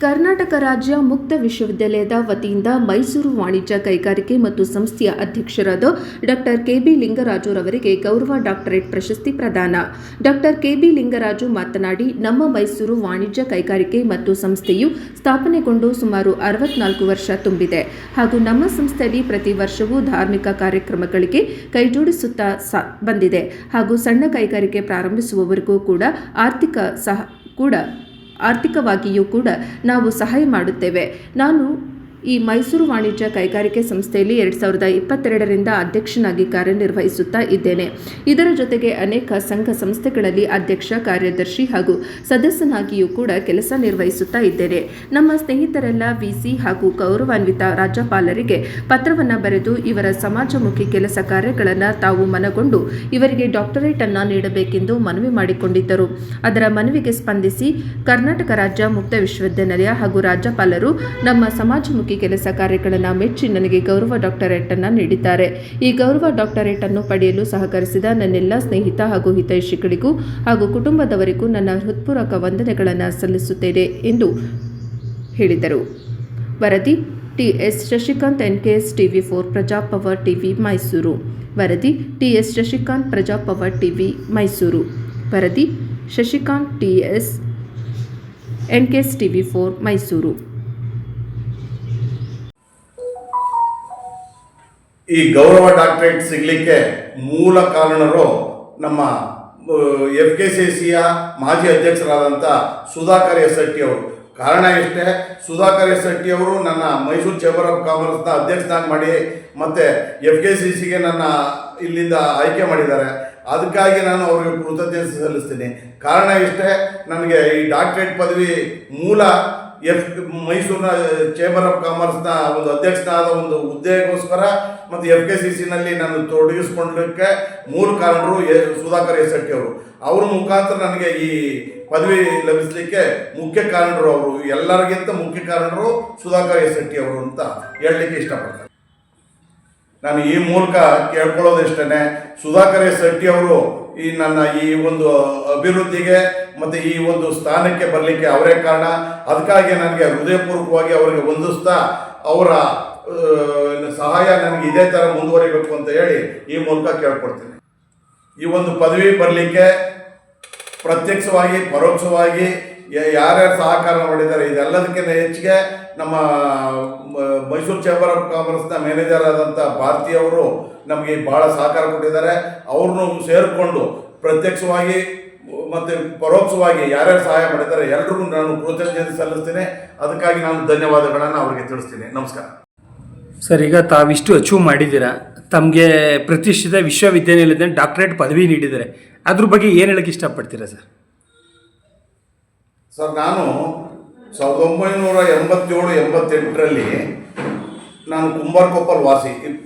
ಕರ್ನಾಟಕ ರಾಜ್ಯ ಮುಕ್ತ ವಿಶ್ವವಿದ್ಯಾಲಯದ ವತಿಯಿಂದ ಮೈಸೂರು ವಾಣಿಜ್ಯ ಕೈಗಾರಿಕೆ ಮತ್ತು ಸಂಸ್ಥೆಯ ಅಧ್ಯಕ್ಷರಾದ ಡಾಕ್ಟರ್ ಕೆಬಿ ಲಿಂಗರಾಜುರವರಿಗೆ ಗೌರವ ಡಾಕ್ಟರೇಟ್ ಪ್ರಶಸ್ತಿ ಪ್ರದಾನ. ಡಾಕ್ಟರ್ ಕೆಬಿ ಲಿಂಗರಾಜು ಮಾತನಾಡಿ, ನಮ್ಮ ಮೈಸೂರು ವಾಣಿಜ್ಯ ಕೈಗಾರಿಕೆ ಮತ್ತು ಸಂಸ್ಥೆಯು ಸ್ಥಾಪನೆಗೊಂಡು ಸುಮಾರು ಅರವತ್ನಾಲ್ಕು ವರ್ಷ ತುಂಬಿದೆ. ಹಾಗೂ ನಮ್ಮ ಸಂಸ್ಥೆಯಲ್ಲಿ ಪ್ರತಿ ವರ್ಷವೂ ಧಾರ್ಮಿಕ ಕಾರ್ಯಕ್ರಮಗಳಿಗೆ ಕೈಜೋಡಿಸುತ್ತಾ ಬಂದಿದೆ. ಹಾಗೂ ಸಣ್ಣ ಕೈಗಾರಿಕೆ ಪ್ರಾರಂಭಿಸುವವರೆಗೂ ಕೂಡ ಆರ್ಥಿಕ ಸಹ, ಕೂಡ ಆರ್ಥಿಕವಾಗಿಯೂ ಕೂಡ ನಾವು ಸಹಾಯ ಮಾಡುತ್ತೇವೆ. ನಾನು ಈ ಮೈಸೂರು ವಾಣಿಜ್ಯ ಕೈಗಾರಿಕೆ ಸಂಸ್ಥೆಯಲ್ಲಿ ಎರಡು ಸಾವಿರದ ಇಪ್ಪತ್ತೆರಡರಿಂದ ಅಧ್ಯಕ್ಷನಾಗಿ ಕಾರ್ಯನಿರ್ವಹಿಸುತ್ತಾ ಇದ್ದೇನೆ. ಇದರ ಜೊತೆಗೆ ಅನೇಕ ಸಂಘ ಸಂಸ್ಥೆಗಳಲ್ಲಿ ಅಧ್ಯಕ್ಷ, ಕಾರ್ಯದರ್ಶಿ ಹಾಗೂ ಸದಸ್ಯನಾಗಿಯೂ ಕೂಡ ಕೆಲಸ ನಿರ್ವಹಿಸುತ್ತಾ ಇದ್ದೇನೆ. ನಮ್ಮ ಸ್ನೇಹಿತರೆಲ್ಲ ವಿಸಿ ಹಾಗೂ ಗೌರವಾನ್ವಿತ ರಾಜ್ಯಪಾಲರಿಗೆ ಪತ್ರವನ್ನು ಬರೆದು ಇವರ ಸಮಾಜಮುಖಿ ಕೆಲಸ ಕಾರ್ಯಗಳನ್ನು ತಾವು ಮನಗೊಂಡು ಇವರಿಗೆ ಡಾಕ್ಟರೇಟ್ ಅನ್ನು ನೀಡಬೇಕೆಂದು ಮನವಿ ಮಾಡಿಕೊಂಡಿದ್ದರು. ಅದರ ಮನವಿಗೆ ಸ್ಪಂದಿಸಿ ಕರ್ನಾಟಕ ರಾಜ್ಯ ಮುಕ್ತ ವಿಶ್ವವಿದ್ಯಾನಿಲಯ ಹಾಗೂ ರಾಜ್ಯಪಾಲರು ನಮ್ಮ ಸಮಾಜಮುಖಿ ಕೆಲಸ ಕಾರ್ಯಗಳನ್ನು ಮೆಚ್ಚಿ ನನಗೆ ಗೌರವ ಡಾಕ್ಟರೇಟ್ ಅನ್ನು ನೀಡಿದ್ದಾರೆ. ಈ ಗೌರವ ಡಾಕ್ಟರೇಟ್ ಅನ್ನು ಪಡೆಯಲು ಸಹಕರಿಸಿದ ನನ್ನೆಲ್ಲ ಸ್ನೇಹಿತ ಹಾಗೂ ಹಿತೈಷಿಗಳಿಗೂ ಹಾಗೂ ಕುಟುಂಬದವರಿಗೂ ನನ್ನ ಹೃತ್ಪೂರ್ವಕ ವಂದನೆಗಳನ್ನು ಸಲ್ಲಿಸುತ್ತೇನೆ ಎಂದು ಹೇಳಿದರು. ವರದಿ T S Shashikanth N K S TV four Prajapower TV Mysuru. ವರದಿ T S Shashikanth Prajapower TV Mysuru. ವರದಿ Shashikanth T S N K S TV four, Mysuru. ಈ ಗೌರವ ಡಾಕ್ಟರೇಟ್ ಸಿಗಲಿಕ್ಕೆ ಮೂಲ ಕಾರಣರು ನಮ್ಮ ಎಫ್ ಕೆ ಸಿ ಸಿಯ ಮಾಜಿ ಅಧ್ಯಕ್ಷರಾದಂಥ ಸುಧಾಕರ್ ಎಸ್ ಶೆಟ್ಟಿ ಅವರು. ಕಾರಣ ಇಷ್ಟೇ ಸುಧಾಕರ್ ಎಸ್ ಶೆಟ್ಟಿ ಅವರು ನನ್ನ ಮೈಸೂರು ಚೇಂಬರ್ ಆಫ್ ಕಾಮರ್ಸ್ನ ಅಧ್ಯಕ್ಷನಾಗಿ ಮಾಡಿ ಮತ್ತು ಎಫ್ ಕೆ ಸಿ ಸಿಗೆ ನನ್ನ ಇಲ್ಲಿಂದ ಆಯ್ಕೆ ಮಾಡಿದ್ದಾರೆ. ಅದಕ್ಕಾಗಿ ನಾನು ಅವರಿಗೆ ಕೃತಜ್ಞತೆ ಸಲ್ಲಿಸ್ತೀನಿ. ಕಾರಣ ಇಷ್ಟೇ ನನಗೆ ಈ ಡಾಕ್ಟ್ರೇಟ್ ಪದವಿ ಮೂಲ ಎಫ್ ಮೈಸೂರಿನ ಚೇಂಬರ್ ಆಫ್ ಕಾಮರ್ಸ್ನ ಒಂದು ಅಧ್ಯಕ್ಷನಾದ ಒಂದು ಹುದ್ದೆಗೋಸ್ಕರ ಮತ್ತು ಎಫ್ ಕೆ ಸಿ ಸಿನಲ್ಲಿ ನಾನು ತೊಡಗಿಸ್ಕೊಂಡಕ್ಕೆ ಮೂಲ ಕಾರಣರು ಸುಧಾಕರ್ ಎಸ್ ಶೆಟ್ಟಿ ಅವರು. ಅವ್ರ ಮುಖಾಂತರ ನನಗೆ ಈ ಪದವಿ ಲಭಿಸಲಿಕ್ಕೆ ಮುಖ್ಯ ಕಾರಣರು ಅವರು. ಎಲ್ಲರಿಗಿಂತ ಮುಖ್ಯ ಕಾರಣರು ಸುಧಾಕರ್ ಎಸ್ ಶೆಟ್ಟಿ ಅವರು ಅಂತ ಹೇಳಲಿಕ್ಕೆ ಇಷ್ಟಪಡ್ತಾರೆ ನಾನು ಈ ಮೂಲಕ ಕೇಳ್ಕೊಳ್ಳೋದಿಷ್ಟೇ ಸುಧಾಕರ್ ಶೆಟ್ಟಿ ಅವರು ಈ ನನ್ನ ಈ ಒಂದು ಅಭಿವೃದ್ಧಿಗೆ ಮತ್ತು ಈ ಒಂದು ಸ್ಥಾನಕ್ಕೆ ಬರಲಿಕ್ಕೆ ಅವರೇ ಕಾರಣ. ಅದಕ್ಕಾಗಿ ನನಗೆ ಹೃದಯಪೂರ್ವಕವಾಗಿ ಅವರಿಗೆ ಹೊಂದಿಸ್ತಾ ಅವರ ಸಹಾಯ ನನಗೆ ಇದೇ ಥರ ಮುಂದುವರಿಬೇಕು ಅಂತ ಹೇಳಿ ಈ ಮೂಲಕ ಕೇಳ್ಕೊಡ್ತೀನಿ. ಈ ಒಂದು ಪದವಿ ಬರಲಿಕ್ಕೆ ಪ್ರತ್ಯಕ್ಷವಾಗಿ ಪರೋಕ್ಷವಾಗಿ ಯಾರ್ಯಾರು ಸಹಕಾರ ಮಾಡಿದ್ದಾರೆ, ಇದೆಲ್ಲದಕ್ಕಿಂತ ಹೆಚ್ಚಿಗೆ ನಮ್ಮ ಮೈಸೂರು ಚೇಂಬರ್ ಆಫ್ ಕಾಮರ್ಸ್ನ ಮ್ಯಾನೇಜರ್ ಆದಂಥ ಭಾರತಿ ಅವರು ನಮಗೆ ಭಾಳ ಸಹಕಾರ ಕೊಟ್ಟಿದ್ದಾರೆ. ಅವ್ರನ್ನೂ ಸೇರಿಕೊಂಡು ಪ್ರತ್ಯಕ್ಷವಾಗಿ ಮತ್ತು ಪರೋಕ್ಷವಾಗಿ ಯಾರ್ಯಾರು ಸಹಾಯ ಮಾಡಿದ್ದಾರೆ ಎಲ್ರಿಗೂ ನಾನು ಕೃತಜ್ಞತೆ ಸಲ್ಲಿಸ್ತೇನೆ. ಅದಕ್ಕಾಗಿ ನಾನು ಧನ್ಯವಾದಗಳನ್ನು ಅವರಿಗೆ ತಿಳಿಸ್ತೀನಿ. ನಮಸ್ಕಾರ. ಸರ್ ಈಗ ತಾವಿಷ್ಟು ಅಚೀವ್ ಮಾಡಿದ್ದೀರಾ? ತಮಗೆ ಪ್ರತಿಷ್ಠಿತ ವಿಶ್ವವಿದ್ಯಾನಿಲಯದ ಡಾಕ್ಟರೇಟ್ ಪದವಿ ನೀಡಿದ್ದಾರೆ. ಅದ್ರ ಬಗ್ಗೆ ಏನು ಹೇಳಕ್ಕೆ ಇಷ್ಟಪಡ್ತೀರಾ ಸರ್? ಸರ್ ನಾನು ಸಾವಿರದ ಒಂಬೈನೂರ ಎಂಬತ್ತೇಳು ಎಂಬತ್ತೆಂಟರಲ್ಲಿ ನಾನು ಕುಂಬಾರ್ಕೊಪ್ಪಲ್ ವಾಸಿ.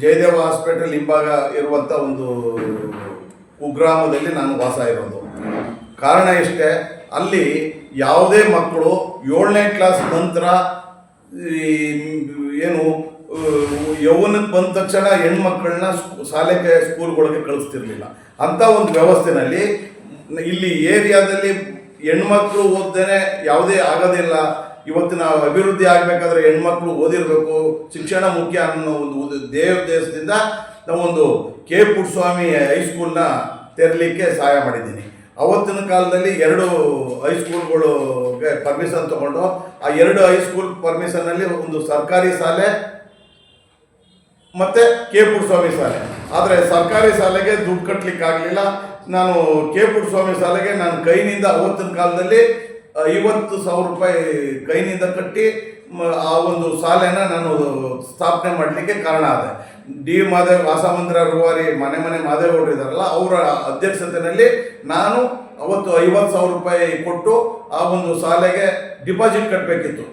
ಜಯದೇವ ಹಾಸ್ಪಿಟಲ್ ಹಿಂಭಾಗ ಇರುವಂಥ ಒಂದು ಕುಗ್ರಾಮದಲ್ಲಿ ನಾನು ವಾಸ ಇರೋದು. ಕಾರಣ ಇಷ್ಟೇ ಅಲ್ಲಿ ಯಾವುದೇ ಮಕ್ಕಳು ಏಳನೇ ಕ್ಲಾಸ್ ನಂತರ ಏನು ಯೌವನಕ್ಕೆ ಬಂದ ತಕ್ಷಣ ಹೆಣ್ಮಕ್ಳನ್ನ ಸ್ಕೂ- ಶಾಲೆಗೆ ಸ್ಕೂಲ್ಗಳಿಗೆ ಕಳಿಸ್ತಿರ್ಲಿಲ್ಲ. ಅಂಥ ಒಂದು ವ್ಯವಸ್ಥೆನಲ್ಲಿ ಇಲ್ಲಿ ಏರಿಯಾದಲ್ಲಿ ಹೆಣ್ಮಕ್ಳು ಓದ್ದೇನೆ ಯಾವುದೇ ಆಗೋದಿಲ್ಲ. ಇವತ್ತಿನ ಅಭಿವೃದ್ಧಿ ಆಗಬೇಕಾದ್ರೆ ಹೆಣ್ಮಕ್ಳು ಓದಿರಬೇಕು. ಶಿಕ್ಷಣ ಮುಖ್ಯ ಅನ್ನೋ ಒಂದು ಉದ್ದೇಶದಿಂದ ನಾವೊಂದು ಕೆ. ಪುಟ್ಟಸ್ವಾಮಿ ಹೈಸ್ಕೂಲ್ನ ತೆರಲಿಕ್ಕೆ ಸಹಾಯ ಮಾಡಿದ್ದೀನಿ. ಅವತ್ತಿನ ಕಾಲದಲ್ಲಿ ಎರಡು ಹೈಸ್ಕೂಲ್ಗಳಿಗೆ ಪರ್ಮಿಷನ್ ತಗೊಂಡು, ಆ ಎರಡು ಹೈಸ್ಕೂಲ್ ಪರ್ಮಿಷನ್ನಲ್ಲಿ ಒಂದು ಸರ್ಕಾರಿ ಶಾಲೆ ಮತ್ತು ಕೆ. ಪುಟ್ಟಸ್ವಾಮಿ ಶಾಲೆ. ಆದರೆ ಸರ್ಕಾರಿ ಶಾಲೆಗೆ ದುಡ್ಡು ಕಟ್ಟಲಿಕ್ಕೆ ಆಗಲಿಲ್ಲ ನಾನು ಕೆ ಪುಟ್ಟಸ್ವಾಮಿ ಶಾಲೆಗೆ ನಾನು ಕೈನಿಂದ ಅವತ್ತಿನ ಕಾಲದಲ್ಲಿ ಐವತ್ತು ಸಾವಿರ ರೂಪಾಯಿ ಕೈನಿಂದ ಕಟ್ಟಿ ಆ ಒಂದು ಶಾಲೆನ ನಾನು ಸ್ಥಾಪನೆ ಮಾಡಲಿಕ್ಕೆ ಕಾರಣ ಆದೆ. ಡಿ ಮಾದೇವ್, ವಾಸಮಂದಿರ ರೂವಾರಿ, ಮನೆ ಮನೆ ಮಾದೇಗೌಡರು ಇದ್ದಾರಲ್ಲ, ಅವರ ಅಧ್ಯಕ್ಷತೆಯಲ್ಲಿ ನಾನು ಅವತ್ತು ಐವತ್ತು ಸಾವಿರ ರೂಪಾಯಿ ಕೊಟ್ಟು ಆ ಒಂದು ಶಾಲೆಗೆ ಡಿಪಾಸಿಟ್ ಕಟ್ಟಬೇಕಿತ್ತು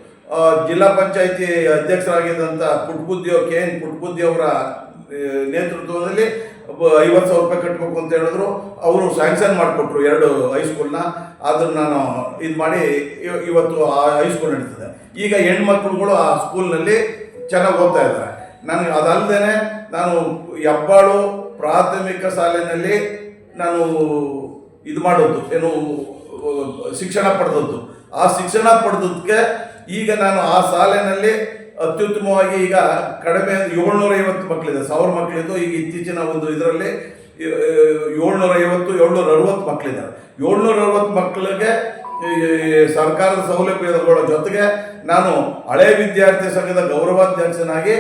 ಜಿಲ್ಲಾ ಪಂಚಾಯಿತಿ ಅಧ್ಯಕ್ಷರಾಗಿದ್ದಂಥ ಪುಟ್ಬುದ್ದಿ ಕೆ ಎನ್ ಪುಟ್ಬುದ್ದಿ ಅವರ ನೇತೃತ್ವದಲ್ಲಿ ಐವತ್ತು ಸಾವಿರ ರೂಪಾಯಿ ಕಟ್ಟಬೇಕು ಅಂತ ಹೇಳಿದ್ರು, ಅವರು ಸ್ಯಾಂಕ್ಷನ್ ಮಾಡಿಕೊಟ್ರು ಎರಡು ಹೈಸ್ಕೂಲ್ನ ಅದನ್ನು ನಾನು ಇದು ಮಾಡಿ ಇವ- ಇವತ್ತು ಆ ಹೈಸ್ಕೂಲ್ ನಡೀತದೆ. ಈಗ ಹೆಣ್ಮಕ್ಳುಗಳು ಆ ಸ್ಕೂಲ್ನಲ್ಲಿ ಚೆನ್ನಾಗಿ ಓದ್ತಾ ಇದ್ದಾರೆ. ನನಗೆ ಅದಲ್ಲದೆ ನಾನು ಹೆಬ್ಬಾಳು ಪ್ರಾಥಮಿಕ ಶಾಲೆಯಲ್ಲಿ ನಾನು ಇದು ಮಾಡೋದು ಏನು, ಶಿಕ್ಷಣ ಪಡೆದದ್ದು. ಆ ಶಿಕ್ಷಣ ಪಡೆದಕ್ಕೆ ಈಗ ನಾನು ಆ ಸಾಲಿನಲ್ಲಿ ಅತ್ಯುತ್ತಮವಾಗಿ ಈಗ ಕಡಿಮೆ ಏಳ್ನೂರ ಐವತ್ತು ಮಕ್ಕಳಿದೆ ಸಾವಿರ ಮಕ್ಕಳಿದ್ದು ಈಗ ಇತ್ತೀಚಿನ ಒಂದು ಇದರಲ್ಲಿ ಏಳ್ನೂರ ಐವತ್ತು ಏಳ್ನೂರ ಅರವತ್ತು ಮಕ್ಕಳಿದ್ದಾರೆ ಏಳ್ನೂರ ಅರವತ್ತು ಮಕ್ಕಳಿಗೆ ಸರ್ಕಾರದ ಸೌಲಭ್ಯಗಳ ಜೊತೆಗೆ ನಾನು ಹಳೆ ವಿದ್ಯಾರ್ಥಿ ಸಂಘದ ಗೌರವಾಧ್ಯಕ್ಷನಾಗಿ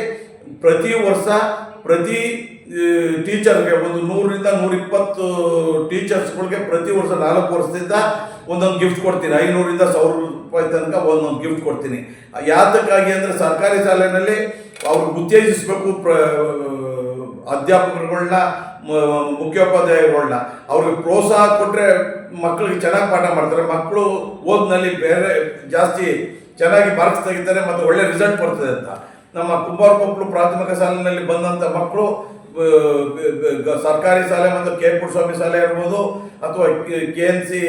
ಪ್ರತಿ ವರ್ಷ ಪ್ರತಿ ಟೀಚರ್ಗೆ ಒಂದು ನೂರರಿಂದ ನೂರಿಪ್ಪತ್ತು ಟೀಚರ್ಸ್ಗಳಿಗೆ ಪ್ರತಿ ವರ್ಷ ನಾಲ್ಕು ವರ್ಷದಿಂದ ಒಂದೊಂದು ಗಿಫ್ಟ್ ಕೊಡ್ತೀನಿ. ಐನೂರಿಂದ ಸಾವಿರ ರೂಪಾಯಿ ತನಕ ಒಂದೊಂದು ಗಿಫ್ಟ್ ಕೊಡ್ತೀನಿ. ಯಾತಕ್ಕಾಗಿ ಅಂದರೆ ಸರ್ಕಾರಿ ಶಾಲೆಯಲ್ಲಿ ಅವ್ರಿಗೆ ಉತ್ತೇಜಿಸಬೇಕು ಪ್ರ ಅಧ್ಯಾಪಕರುಗಳನ್ನ ಮುಖ್ಯೋಪಾಧ್ಯಾಯಗಳನ್ನ ಅವ್ರಿಗೆ ಪ್ರೋತ್ಸಾಹ ಕೊಟ್ಟರೆ ಮಕ್ಕಳಿಗೆ ಚೆನ್ನಾಗಿ ಪಾಠ ಮಾಡ್ತಾರೆ. ಮಕ್ಕಳು ಓದಿನಲ್ಲಿ ಬೇರೆ ಜಾಸ್ತಿ ಚೆನ್ನಾಗಿ ಮಾರ್ಕ್ಸ್ ತೆಗಿತಾರೆ ಮತ್ತು ಒಳ್ಳೆ ರಿಸಲ್ಟ್ ಬರ್ತದೆ ಅಂತ. ನಮ್ಮ ಕುಂಬಾರ ಕೊಪ್ಪಳು ಪ್ರಾಥಮಿಕ ಶಾಲೆಯಲ್ಲಿ ಬಂದಂಥ ಮಕ್ಕಳು ಸರ್ಕಾರಿ ಶಾಲೆ ಮತ್ತು ಕೆ. ಸ್ವಾಮಿ ಶಾಲೆ ಇರ್ಬೋದು, ಅಥವಾ ಕೆ ಎನ್ ಸಿ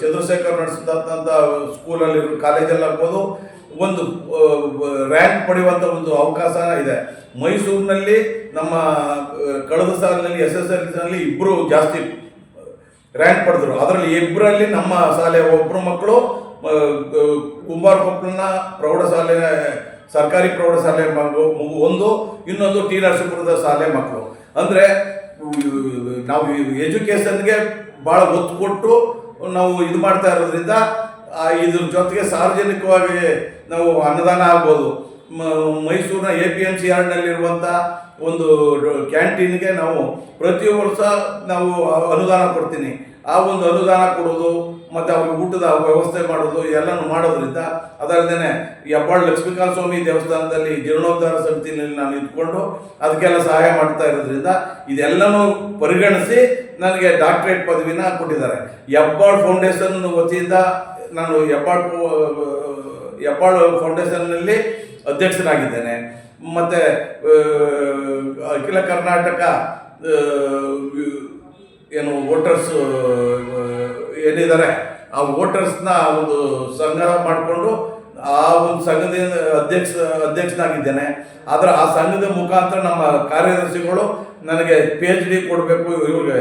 ಚಂದ್ರಶೇಖರ್ ನಡೆಸಿದಂಥ ಸ್ಕೂಲಲ್ಲಿ ಕಾಲೇಜಲ್ಲಿ ಆಗ್ಬೋದು ಒಂದು ರ್ಯಾಂಕ್ ಪಡೆಯುವಂಥ ಒಂದು ಅವಕಾಶ ಇದೆ. ಮೈಸೂರಿನಲ್ಲಿ ನಮ್ಮ ಕಳೆದ ಸಾಲಿನಲ್ಲಿ, ಎಸ್ ಎಸ್ ಎಲ್ ಸಿನಲ್ಲಿ ಇಬ್ಬರು ಜಾಸ್ತಿ ರ್ಯಾಂಕ್ ಪಡೆದ್ರು. ಅದರಲ್ಲಿ ಇಬ್ಬರಲ್ಲಿ ನಮ್ಮ ಶಾಲೆಯ ಒಬ್ಬರು ಮಕ್ಕಳು ಕುಂಬಾರ ಕೊಪ್ಪಳನ ಪ್ರೌಢಶಾಲೆ, ಸರ್ಕಾರಿ ಪ್ರೌಢಶಾಲೆ ಮಗು ಒಂದು, ಇನ್ನೊಂದು ಟಿ ನರಸೀಪುರದ ಶಾಲೆ ಮಕ್ಕಳು. ಅಂದರೆ ನಾವು ಎಜುಕೇಷನ್ಗೆ ಭಾಳ ಒತ್ತು ಕೊಟ್ಟು ನಾವು ಇದು ಮಾಡ್ತಾ ಇರೋದ್ರಿಂದ ಇದ್ರ ಜೊತೆಗೆ ಸಾರ್ವಜನಿಕವಾಗಿ ನಾವು ಅನ್ನದಾನ ಆಗ್ಬೋದು. ಮೈಸೂರಿನ ಎ ಪಿ ಎಂ ಸಿ ಯಾರ್ಡ್ನಲ್ಲಿರುವಂಥ ಒಂದು ಕ್ಯಾಂಟೀನ್ಗೆ ನಾವು ಪ್ರತಿ ವರ್ಷ ನಾವು ಅನುದಾನ ಕೊಡ್ತೀನಿ. ಆ ಒಂದು ಅನುದಾನ ಕೊಡೋದು, ಮತ್ತು ಅವ್ರಿಗೆ ಊಟದ ವ್ಯವಸ್ಥೆ ಮಾಡೋದು, ಎಲ್ಲನೂ ಮಾಡೋದ್ರಿಂದ ಅದಲ್ಲದೆ ಯಬ್ಬಾಳ್ ಲಕ್ಷ್ಮೀಕಾಂತ ಸ್ವಾಮಿ ದೇವಸ್ಥಾನದಲ್ಲಿ ಜೀರ್ಣೋದ್ಧಾರ ಸಮಿತಿಯಲ್ಲಿ ನಾನು ಇದ್ಕೊಂಡು ಅದಕ್ಕೆಲ್ಲ ಸಹಾಯ ಮಾಡ್ತಾ ಇರೋದ್ರಿಂದ ಇದೆಲ್ಲನೂ ಪರಿಗಣಿಸಿ ನನಗೆ ಡಾಕ್ಟರೇಟ್ ಪದವಿನ ಕೊಟ್ಟಿದ್ದಾರೆ. ಯಬ್ಬಾಳ್ ಫೌಂಡೇಶನ್ ವತಿಯಿಂದ ನಾನು ಹೆಬ್ಬಾಳು ಹೆಬ್ಬಾಳು ಫೌಂಡೇಶನ್ನಲ್ಲಿ ಅಧ್ಯಕ್ಷನಾಗಿದ್ದೇನೆ. ಮತ್ತು ಅಖಿಲ ಕರ್ನಾಟಕ ಏನು ವೋಟರ್ಸ್ ಏನಿದ್ದಾರೆ, ಆ ವೋಟರ್ಸ್ನ ಒಂದು ಸಂಗ್ರಹ ಮಾಡಿಕೊಂಡು ಆ ಒಂದು ಸಂಘದ ಅಧ್ಯಕ್ಷ, ಅಧ್ಯಕ್ಷನಾಗಿದ್ದೇನೆ. ಆದರೆ ಆ ಸಂಘದ ಮುಖಾಂತರ ನಮ್ಮ ಕಾರ್ಯದರ್ಶಿಗಳು ನನಗೆ ಪಿ ಎಚ್ ಡಿ ಕೊಡಬೇಕು, ಇವ್ರಿಗೆ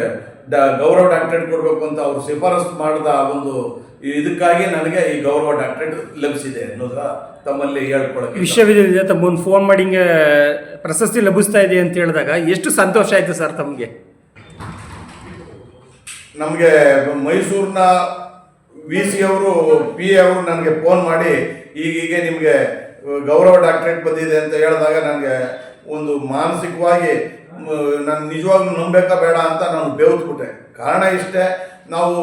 ಡ, ಗೌರವ ಡಾಕ್ಟ್ರೇಟ್ ಕೊಡಬೇಕು ಅಂತ ಅವರು ಶಿಫಾರಸು ಮಾಡಿದ ಆ ಒಂದು ಇದಕ್ಕಾಗಿ ನನಗೆ ಈ ಗೌರವ ಡಾಕ್ಟ್ರೇಟ್ ಲಭಿಸಿದೆ ಅನ್ನೋದ ತಮ್ಮಲ್ಲಿ ಹೇಳ್ಕೊಳಕ್ಕೆ ವಿಶ್ವವಿದ್ಯಾಲಯ ತಮ್ಮೊಂದು ಫೋನ್ ಮಾಡಿ ಹಿಂಗೆ ಪ್ರಶಸ್ತಿ ಲಭಿಸ್ತಾ ಇದೆ ಅಂತ ಹೇಳಿದಾಗ ಎಷ್ಟು ಸಂತೋಷ ಆಯಿತು ಸರ್ ತಮಗೆ? ನಮಗೆ ಮೈಸೂರಿನ ವಿ ಸಿ ಅವರು, ಪಿ ಎ ಅವರು ನನಗೆ ಫೋನ್ ಮಾಡಿ ಈಗೀಗೆ ನಿಮಗೆ ಗೌರವ ಡಾಕ್ಟ್ರೇಟ್ ಬಂದಿದೆ ಅಂತ ಹೇಳಿದಾಗ ನನಗೆ ಒಂದು ಮಾನಸಿಕವಾಗಿ ನಾನು ನಿಜವಾಗ್ಲೂ ನಂಬೇಕಾ ಬೇಡ ಅಂತ ನಾನು ಬೆವ್ತ್ಬಿಟ್ಟೆ. ಕಾರಣ ಇಷ್ಟೇ ನಾವು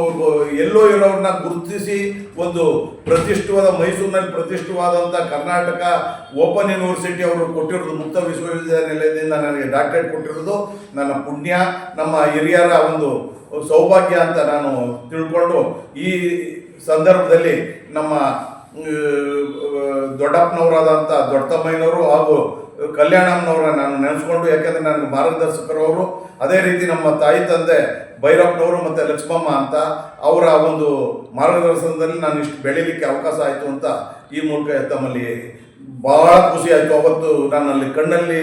ಎಲ್ಲೋ ಇರೋರನ್ನ ಗುರುತಿಸಿ ಒಂದು ಪ್ರತಿಷ್ಠವಾದ ಮೈಸೂರಿನಲ್ಲಿ ಪ್ರತಿಷ್ಠವಾದಂಥ ಕರ್ನಾಟಕ ಓಪನ್ ಯೂನಿವರ್ಸಿಟಿ ಅವರು ಕೊಟ್ಟಿರೋದು ಮುಕ್ತ ವಿಶ್ವವಿದ್ಯಾನಿಲಯದಿಂದ ನನಗೆ ಡಾಕ್ಟರೇಟ್ ಕೊಟ್ಟಿರೋದು. ನನ್ನ ಪುಣ್ಯ, ನಮ್ಮ ಹಿರಿಯರ ಒಂದು ಸೌಭಾಗ್ಯ ಅಂತ ನಾನು ತಿಳ್ಕೊಂಡು ಈ ಸಂದರ್ಭದಲ್ಲಿ ನಮ್ಮ ದೊಡ್ಡಪ್ಪನವರಾದಂಥ ದೊಡ್ಡತಮ್ಮಯ್ಯನವರು ಹಾಗೂ ಕಲ್ಯಾಣಮ್ಮನವರ ನಾನು ನೆನೆಸ್ಕೊಂಡು, ಯಾಕೆಂದರೆ ನನಗೆ ಮಾರ್ಗದರ್ಶಕರು ಅವರು. ಅದೇ ರೀತಿ ನಮ್ಮ ತಾಯಿ ತಂದೆ ಭೈರಪ್ಪನವರು ಮತ್ತು ಲಕ್ಷ್ಮಮ್ಮ ಅಂತ ಅವರ ಒಂದು ಮಾರ್ಗದರ್ಶನದಲ್ಲಿ ನಾನು ಇಷ್ಟು ಬೆಳೀಲಿಕ್ಕೆ ಅವಕಾಶ ಆಯಿತು ಅಂತ ಈ ಮೂಲಕ ತಮ್ಮಲ್ಲಿ ಭಾಳ ಖುಷಿ ಆಯಿತು. ಅವತ್ತು ನನ್ನಲ್ಲಿ ಕಣ್ಣಲ್ಲಿ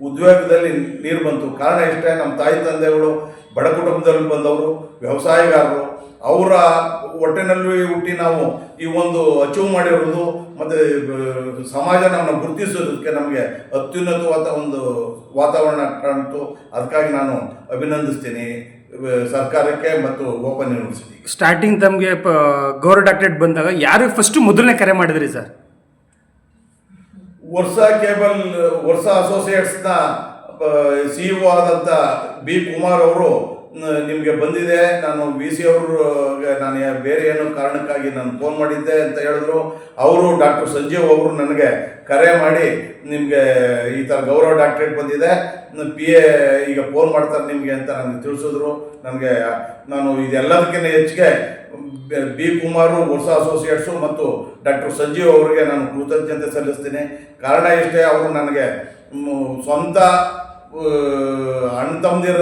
ಉದ್ಯೋಗದಲ್ಲಿ ನೀರು ಬಂತು. ಕಾರಣ ಇಷ್ಟೇ ನಮ್ಮ ತಾಯಿ ತಂದೆಗಳು, ಬಡ ಕುಟುಂಬದಲ್ಲಿ ಬಂದವರು, ವ್ಯವಸಾಯಗಾರರು, ಅವರ ಹೊಟ್ಟೆನಲ್ಲಿ ಹುಟ್ಟಿ ನಾವು ಈ ಒಂದು ಅಚೀವ್ ಮಾಡಿರೋದು ಮತ್ತು ಸಮಾಜ ನಮ್ಮನ್ನು ಗುರುತಿಸೋದಕ್ಕೆ ನಮಗೆ ಅತ್ಯುನ್ನತವಾದ ಒಂದು ವಾತಾವರಣ ಕಾಣ್ತು ಅದಕ್ಕಾಗಿ ನಾನು ಅಭಿನಂದಿಸ್ತೀನಿ ಸರ್ಕಾರಕ್ಕೆ ಮತ್ತು ಓಪನ್ ಯೂನಿವರ್ಸಿಟಿ ಸ್ಟಾರ್ಟಿಂಗ್ ತಮಗೆ ಗೌರವ ಡಾಕ್ಟರೇಟ್ ಬಂದಾಗ ಯಾರು ಫಸ್ಟ್ ಮೊದಲನೇ ಕರೆ ಮಾಡಿದ್ರಿ ಸರ್? ವರ್ಷ ಕೇಬಲ್ ವರ್ಷ ಅಸೋಸಿಯೇಟ್ಸ್ನ ಸಿ ಇ ಆದಂಥ ಬಿ ಕುಮಾರ್ ಅವರು ನಿಮಗೆ ಬಂದಿದೆ. ನಾನು ವಿ ಸಿ ಅವ್ರಿಗೆ ನಾನು ಬೇರೆ ಏನೋ ಕಾರಣಕ್ಕಾಗಿ ನಾನು ಫೋನ್ ಮಾಡಿದ್ದೆ ಅಂತ ಹೇಳಿದ್ರು. ಅವರು ಡಾಕ್ಟರ್ ಸಂಜೀವ್ ಅವರು ನನಗೆ ಕರೆ ಮಾಡಿ ನಿಮಗೆ ಈ ಥರ ಗೌರವ ಡಾಕ್ಟ್ರೇಟ್ ಬಂದಿದೆ. ಪಿ ಎ ಈಗ ಫೋನ್ ಮಾಡ್ತಾರೆ ನಿಮಗೆ ಅಂತ ನನಗೆ ತಿಳಿಸಿದ್ರು. ನನಗೆ, ನಾನು ಇದೆಲ್ಲದಕ್ಕಿಂತ ಹೆಚ್ಚಿಗೆ ಬಿ ಕುಮಾರು, ವರ್ಷ ಅಸೋಸಿಯೇಟ್ಸು ಮತ್ತು ಡಾಕ್ಟರ್ ಸಂಜೀವ್ ಅವರಿಗೆ ನಾನು ಕೃತಜ್ಞತೆ ಸಲ್ಲಿಸ್ತೀನಿ. ಕಾರಣ ಇಷ್ಟೇ ಅವರು ನನಗೆ ಸ್ವಂತ ಅಣ್ಣ ತಮ್ಮದಿರ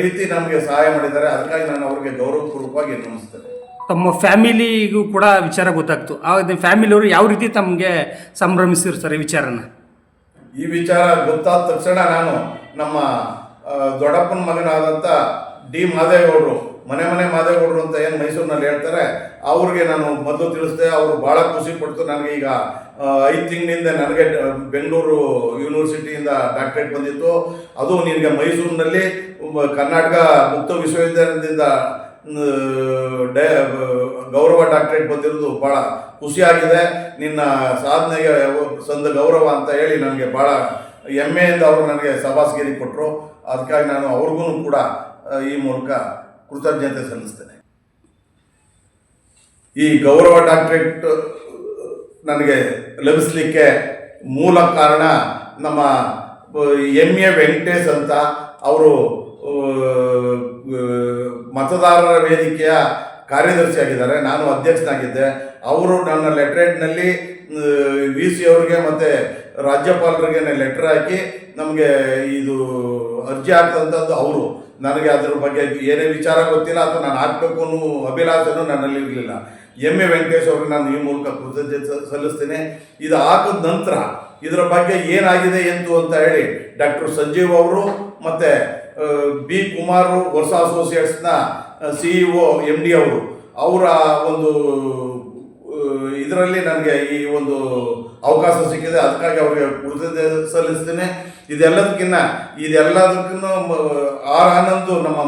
ರೀತಿ ನಮಗೆ ಸಹಾಯ ಮಾಡಿದ್ದಾರೆ. ಅದಕ್ಕಾಗಿ ನಾನು ಅವ್ರಿಗೆ ಗೌರವಪೂರ್ವಕವಾಗಿ ನಮಿಸ್ತೇನೆ ತಮ್ಮ ಫ್ಯಾಮಿಲಿಗೂ ಕೂಡ ವಿಚಾರ ಗೊತ್ತಾಗ್ತು. ಆಗ ಫ್ಯಾಮಿಲಿಯವರು ಯಾವ ರೀತಿ ತಮಗೆ ಸಂಭ್ರಮಿಸಿರು ಸರ್ ಈ ವಿಚಾರನ? ಈ ವಿಚಾರ ಗೊತ್ತಾದ ತಕ್ಷಣ ನಾನು ನಮ್ಮ ದೊಡ್ಡಪ್ಪನ ಮಗನಾದಂಥ ಡಿ. ಮಾದೇಗೌಡರು ಮನೆ ಮನೆ ಮಾದೇಗೌಡರು ಅಂತ ಏನು ಮೈಸೂರಿನಲ್ಲಿ ಹೇಳ್ತಾರೆ, ಅವ್ರಿಗೆ ನಾನು ಮೊದಲು ತಿಳಿಸ್ದೆ, ಅವರು ಭಾಳ ಖುಷಿ ಪಡ್ತು. ನನಗೆ ಈಗ ಐದು ತಿಂಗಳಿಂದ ನನಗೆ ಬೆಂಗಳೂರು ಯೂನಿವರ್ಸಿಟಿಯಿಂದ ಡಾಕ್ಟ್ರೇಟ್ ಬಂದಿತ್ತು. ಅದು ನಿನಗೆ ಮೈಸೂರಿನಲ್ಲಿ ಕರ್ನಾಟಕ ಮುಕ್ತ ವಿಶ್ವವಿದ್ಯಾಲಯದಿಂದ ಡ- ಗೌರವ ಡಾಕ್ಟ್ರೇಟ್ ಬಂದಿರೋದು ಭಾಳ ಖುಷಿಯಾಗಿದೆ. ನಿನ್ನ ಸಾಧನೆಗೆ, ಸಂದ ಗೌರವ ಅಂತ ಹೇಳಿ ನನಗೆ ಭಾಳ ಹೆಮ್ಮೆಯಿಂದ ಅವರು ನನಗೆ ಸಭಾಸ್ಗಿರಿ ಕೊಟ್ಟರು ಅದಕ್ಕಾಗಿ ನಾನು ಅವ್ರಿಗೂ ಕೂಡ ಈ ಮೂಲಕ ಕೃತಜ್ಞತೆ ಸಲ್ಲಿಸ್ತೇನೆ. ಈ ಗೌರವ ಡಾಕ್ಟ್ರೇಟ್ ನನಗೆ ಲಭಿಸಲಿಕ್ಕೆ ಮೂಲ ಕಾರಣ ನಮ್ಮ ಎಂ ಎ ವೆಂಕಟೇಶ್ ಅಂತ ಅವರು ಮತದಾರರ ವೇದಿಕೆಯ ಕಾರ್ಯದರ್ಶಿಯಾಗಿದ್ದಾರೆ. ನಾನು ಅಧ್ಯಕ್ಷನಾಗಿದ್ದೆ. ಅವರು ನನ್ನ ಲೆಟ್ರೇಟ್ನಲ್ಲಿ ವಿ ಸಿ ಅವ್ರಿಗೆ ಮತ್ತು ರಾಜ್ಯಪಾಲರಿಗೆ ಲೆಟ್ರ್ ಹಾಕಿ ನಮಗೆ ಇದು ಅರ್ಜಿ ಹಾಕ್ತಂಥದ್ದು ಅವರು. ನನಗೆ ಅದ್ರ ಬಗ್ಗೆ ಏನೇ ವಿಚಾರ ಗೊತ್ತಿಲ್ಲ ಅಥವಾ ನಾನು ಹಾಕಬೇಕು ಅನ್ನೋ ಅಭಿಲಾಷೆನೂ ನನ್ನಲ್ಲಿ ಇರಲಿಲ್ಲ. M A. ವೆಂಕಟೇಶ್ ಅವ್ರಿಗೆ ನಾನು ಈ ಮೂಲಕ ಕೃತಜ್ಞತೆ ಸಲ್ಲಿಸ್ತೇನೆ. ಇದು ಹಾಕಿದ ನಂತರ ಇದರ ಬಗ್ಗೆ ಏನಾಗಿದೆ ಎಂದು ಅಂತ ಹೇಳಿ ಡಾಕ್ಟರ್ ಸಂಜೀವ್ ಅವರು ಮತ್ತು B. Kumar Varsha ಅಸೋಸಿಯೇಟ್ಸ್ನ C E O M D ಅವರು. ಅವರ ಒಂದು ಇದರಲ್ಲಿ ನನಗೆ ಈ ಒಂದು ಅವಕಾಶ ಸಿಕ್ಕಿದೆ. ಅದಕ್ಕಾಗಿ ಅವರಿಗೆ ಕೃತಜ್ಞತೆ ಸಲ್ಲಿಸ್ತೇನೆ. ಇದೆಲ್ಲದಕ್ಕಿಂತ ಇದೆಲ್ಲದಕ್ಕೂ ಆರ್ ಆನಂದು ನಮ್ಮ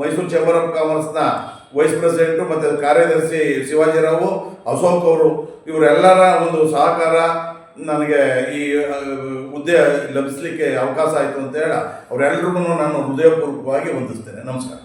ಮೈಸೂರು ಚೇಂಬರ್ ಆಫ್ ಕಾಮರ್ಸ್ನ ವೈಸ್ ಪ್ರೆಸಿಡೆಂಟು ಮತ್ತು ಕಾರ್ಯದರ್ಶಿ ಶಿವಾಜಿರಾವು ಅಶೋಕ್ ಅವರು, ಇವರೆಲ್ಲರ ಒಂದು ಸಹಕಾರ ನನಗೆ ಈ ಹುದ್ದೆ ಲಭಿಸಲಿಕ್ಕೆ ಅವಕಾಶ ಆಯಿತು ಅಂತ ಹೇಳ ಅವರೆಲ್ಲರಿಗೂ ನಾನು ಹೃದಯಪೂರ್ವಕವಾಗಿ ವಂದಿಸ್ತೇನೆ. ನಮಸ್ಕಾರ.